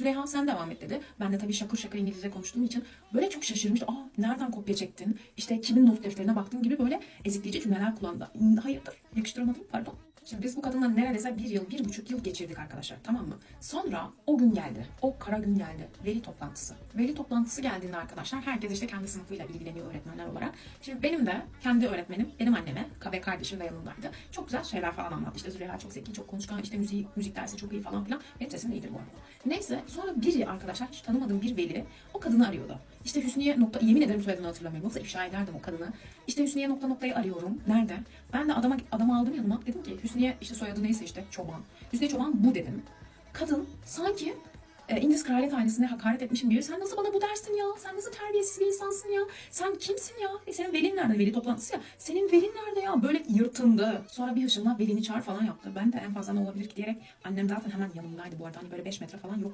Züleyha sen devam et dedi. Ben de tabii şakır şakır İngilizce konuştuğum için böyle çok şaşırmıştım. Aa nereden kopya çektin? İşte kimin not defterine baktın gibi böyle ezikleyici cümleler kullandı. Hayırdır? Yakıştıramadım pardon. Kadınla neredeyse bir yıl, bir buçuk yıl geçirdik arkadaşlar tamam mı? Sonra o gün geldi. O kara gün geldi. Veli toplantısı. Veli toplantısı geldiğinde arkadaşlar herkes işte kendi sınıfıyla ilgileniyor öğretmenler olarak. Şimdi benim de kendi öğretmenim benim anneme ve kardeşim de yanındaydı. Çok güzel şeyler falan anlattı. İşte Züleyha çok zeki, çok konuşkan, işte müzik, müzik dersi çok iyi falan filan. Benim sesim iyidir bu arada. Neyse sonra biri arkadaşlar hiç tanımadığım bir veli o kadını arıyordu. İşte Hüsniye nokta yemin ederim soyadını hatırlamıyorum. Yoksa ifşa ederdim o kadını. İşte Hüsniye nokta noktayı arıyorum. Nerede? Ben de adama adamı aldım yanıma. Dedim ki Hüsniye işte soyadı neyse işte Çoban. Hüsniye Çoban bu dedim. Kadın sanki e, İngiliz kraliyet ailesine hakaret etmişim gibi. Sen nasıl bana bu dersin ya? Sen nasıl terbiyesiz bir insansın ya? Sen kimsin ya? E, senin velin nerede? Veli toplantısı ya. Senin velin nerede ya? Böyle yırtındı. Sonra bir hışımla velini çağır falan yaptı. Ben de en fazla ne olabilir ki diyerek annem zaten hemen yanımdaydı bu arada. Hani böyle 5 metre falan yok.